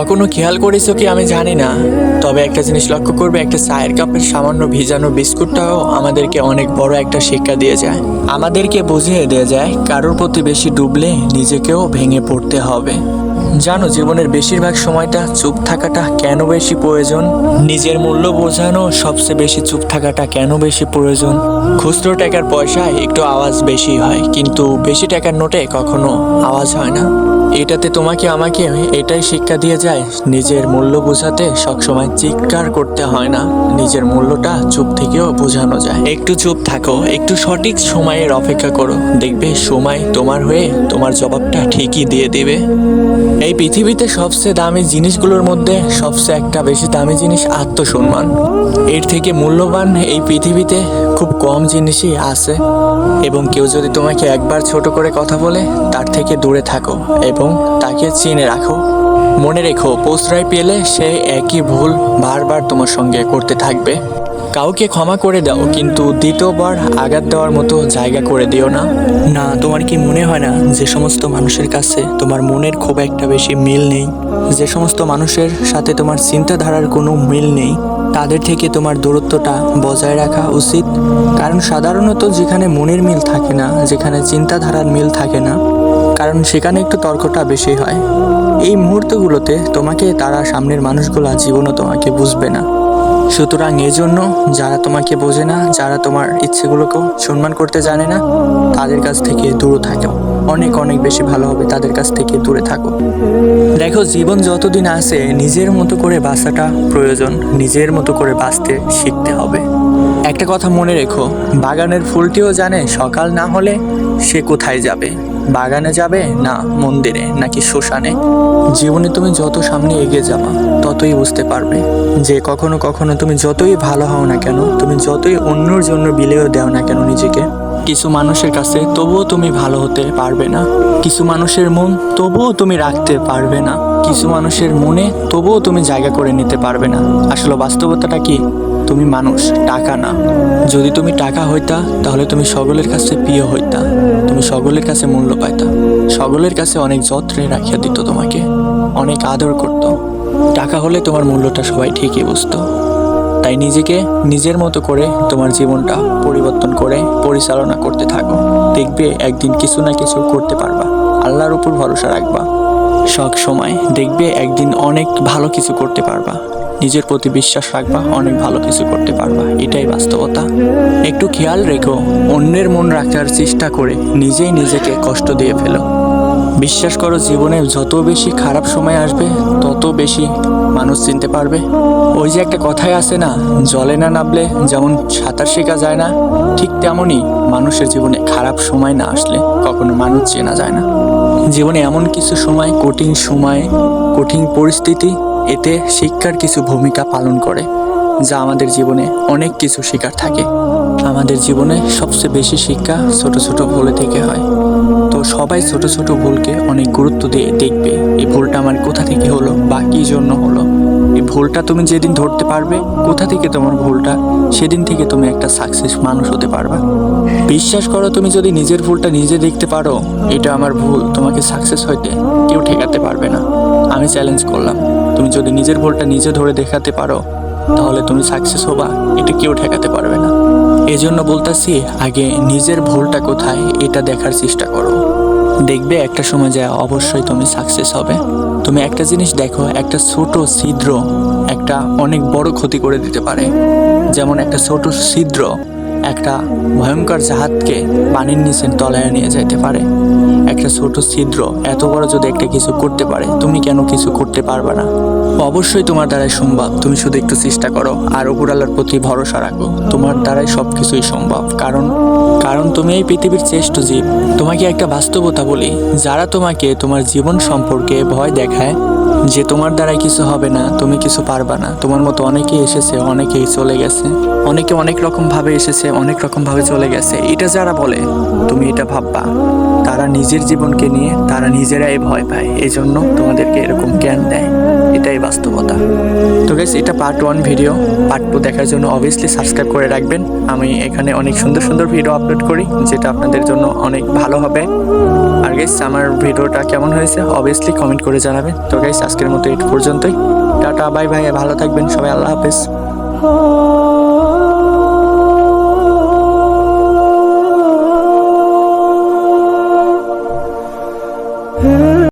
কখনো খেয়াল করেছ কি আমি জানি না। তবে একটা জিনিস লক্ষ্য করবে, একটা চায়ের কাপের সামান্য ভিজানো বিস্কুটটাও আমাদেরকে অনেক বড় একটা শিক্ষা দিয়ে যায়। আমাদেরকে বুঝিয়ে দেওয়া যায়, কারোর প্রতি বেশি ডুবলে নিজেকেও ভেঙে পড়তে হবে। জানো জীবনের বেশিরভাগ সময়টা চুপ থাকাটা কেন বেশি প্রয়োজন? নিজের মূল্য বোঝানো সবচেয়ে বেশি চুপ থাকাটা কেন বেশি প্রয়োজন? খুচরো টাকার পয়সায় একটু আওয়াজ বেশি হয়, কিন্তু বেশি টাকার নোটে কখনো আওয়াজ হয় না। এটাতে তোমাকে আমাকে এটাই শিক্ষা দিয়ে যায়, নিজের মূল্য বোঝাতে সবসময় চিৎকার করতে হয় না। নিজের মূল্যটা চুপ থেকেও বোঝানো যায়। একটু চুপ থাকো, একটু সঠিক সময়ের অপেক্ষা করো। দেখবে সময় তোমার হয়ে তোমার জবাবটা ঠিকই দিয়ে দিবে। এই পৃথিবীতে সবচেয়ে দামি জিনিসগুলোর মধ্যে সবচেয়ে একটা বেশি দামি জিনিস আত্মসম্মান। এর থেকে মূল্যবান এই পৃথিবীতে খুব কম জিনিসই আছে। এবং কেউ যদি তোমাকে একবার ছোট করে কথা বলে, তার থেকে দূরে থাকো এবং তাকে চিনে রাখো। মনে রেখো, প্রশ্রয় পেলে সে একই ভুল বারবার তোমার সঙ্গে করতে থাকবে। কাউকে ক্ষমা করে দাও, কিন্তু দ্বিতীয়বার আঘাত দেওয়ার মতো জায়গা করে দিও না। না, তোমার কি মনে হয় না যে সমস্ত মানুষের কাছে তোমার মনের খুব একটা বেশি মিল নেই? যে সমস্ত মানুষের সাথে তোমার চিন্তাধারার কোনো মিল নেই, তাদের থেকে তোমার দূরত্বটা বজায় রাখা উচিত। কারণ সাধারণত যেখানে মনের মিল থাকে না, যেখানে চিন্তাধারার মিল থাকে না, কারণ সেখানে একটু তর্কটা বেশি হয়। এই মুহূর্তগুলোতে তোমাকে তারা সামনের মানুষগুলা জীবনও তোমাকে বুঝবে না। সুতরাং এই জন্য যারা তোমাকে বোঝে না, যারা তোমার ইচ্ছেগুলোকেও সম্মান করতে জানে না, তাদের কাছ থেকে দূরে থাকো। অনেক অনেক বেশি ভালো হবে তাদের কাছ থেকে দূরে থাকো। দেখো, জীবন যতদিন আছে, নিজের মতো করে বাঁচাটা প্রয়োজন। নিজের মতো করে বাঁচতে শিখতে হবে। একটা কথা মনে রেখো, বাগানের ফুলটিও জানে সকাল না হলে সে কোথায় যাবে। বাগানে যাবে না মন্দিরে, নাকি শ্মশানে? জীবনে তুমি যত সামনে এগিয়ে যাবা ততই বুঝতে পারবে যে কখনো কখনো তুমি যতই ভালো হও না কেন, তুমি যতই অন্যর জন্য বিলেও দাও না কেন নিজেকে। কিছু মানুষের কাছে তবুও তুমি ভালো হতে পারবে না। কিছু মানুষের মন তবুও তুমি রাখতে পারবে না। কিছু মানুষের মনে তবুও তুমি জায়গা করে নিতে পারবে না। আসলে বাস্তবতাটা কি? তুমি মানুষ, টাকা না। যদি তুমি টাকা হইতা, তাহলে তুমি সকলের কাছে প্রিয় হইতা। তুমি সকলের কাছে মূল্য পাইতা। সকলের কাছে অনেক যত্নে রাখিয়া দিত তোমাকে। অনেক আদর করত। টাকা হলে তোমার মূল্যটা সবাই ঠিকই বুঝতো। তাই নিজেকে নিজের মতো করে তোমার জীবনটা পরিবর্তন করে পরিচালনা করতে থাকো। দেখবে একদিন কিছু না কিছু করতে পারবা। আল্লাহর উপর ভরসা রাখবা। সব সময় দেখবে একদিন অনেক ভালো কিছু করতে পারবা। নিজের প্রতি বিশ্বাস রাখবা, অনেক ভালো কিছু করতে পারবা। এটাই বাস্তবতা। একটু খেয়াল রেখো, অন্যের মন রাখার চেষ্টা করে নিজেই নিজেকে কষ্ট দিয়ে ফেলো। বিশ্বাস করো, জীবনে যত বেশি খারাপ সময় আসবে, তত বেশি মানুষ চিনতে পারবে। ওই যে একটা কথাই আছে না, জলে না নামলে যেমন সাঁতার শেখা যায় না, ঠিক তেমনই মানুষের জীবনে খারাপ সময় না আসলে কখনো মানুষ চেনা যায় না। জীবনে এমন কিছু সময়, কঠিন সময়, কঠিন পরিস্থিতি এতে শিক্ষার কিছু ভূমিকা পালন করে, যা আমাদের জীবনে অনেক কিছু শিকার থাকে। আমাদের জীবনে সবচেয়ে বেশি শিক্ষা ছোট ছোট ভুলে থেকে হয়। সবাই ছোট ছোট ভুলকে অনেক গুরুত্ব দিয়ে দেখবে, এই ভুলটা আমার কোথা থেকে হলো বা কী জন্য হলো? এই ভুলটা তুমি যেদিন ধরতে পারবে, কোথা থেকে তোমার ভুলটা, সেদিন থেকে তুমি একটা সাকসেস মানুষ হতে পারবা। বিশ্বাস করো, তুমি যদি নিজের ভুলটা নিজে দেখতে পারো, এটা আমার ভুল, তোমাকে সাকসেস হইতে কেউ ঠেকাতে পারবে না। আমি চ্যালেঞ্জ করলাম, তুমি যদি নিজের ভুলটা নিজে ধরে দেখাতে পারো, তাহলে তুমি সাকসেস হবা, এটা কেউ ঠেকাতে পারবে না। এজন্য বলতাছি, আগে নিজের ভুলটা কোথায় এটা দেখার চেষ্টা করো। দেখবে একটা সময় যায় অবশ্যই তুমি সাকসেস হবে। তুমি একটা জিনিস দেখো, একটা ছোট ছিদ্র একটা অনেক বড় ক্ষতি করে দিতে পারে। যেমন একটা ছোট ছিদ্র একটা ভয়ঙ্কর জাহাজকে পানির নিচে তলায় নিয়ে যেতে পারে। একটা ছোট ছিদ্র এত বড় যদি একটা কিছু করতে পারে, তুমি কেন কিছু করতে পারবে না? অবশ্যই তোমার দ্বারাই সম্ভব। তুমি শুধু একটু চেষ্টা করো আর উপরালার প্রতি ভরসা রাখো। তোমার দ্বারাই সব কিছুই সম্ভব। কারণ কারণ তুমি এই পৃথিবীর শ্রেষ্ঠ জীব। তোমাকে একটা বাস্তবতা বলি, যারা তোমাকে তোমার জীবন সম্পর্কে ভয় দেখায় যে তোমার দ্বারাই কিছু হবে না, তুমি কিছু পারবা না। তোমার মতো অনেকে এসেছে, অনেকেই চলে গেছে। অনেকে অনেক রকম ভাবে এসেছে, অনেক রকম ভাবে চলে গেছে। এটা যারা বলে, তুমি এটা ভাববা। তারা নিজের জীবনকে নিয়ে, তারা নিজেরাই ভয় পায়। এই জন্য তোমাদেরকে এরকম জ্ঞান দেয়। এটাই বাস্তবতা। তো গেস এটা part one video part two দেখার জন্য অবভিয়াসলি সাবস্ক্রাইব করে রাখবেন। আমি এখানে অনেক সুন্দর সুন্দর ভিডিও আপলোড করি, যেটা আপনাদের জন্য অনেক ভালো হবে। আর গাইস আমার ভিডিওটা কেমন হয়েছে অবভিয়াসলি কমেন্ট করে জানাবেন। তো গাইস আজকের মতো এই পর্যন্তই। টাটা বাই বাই ভালো থাকবেন সবাই আল্লাহ হাফেজ।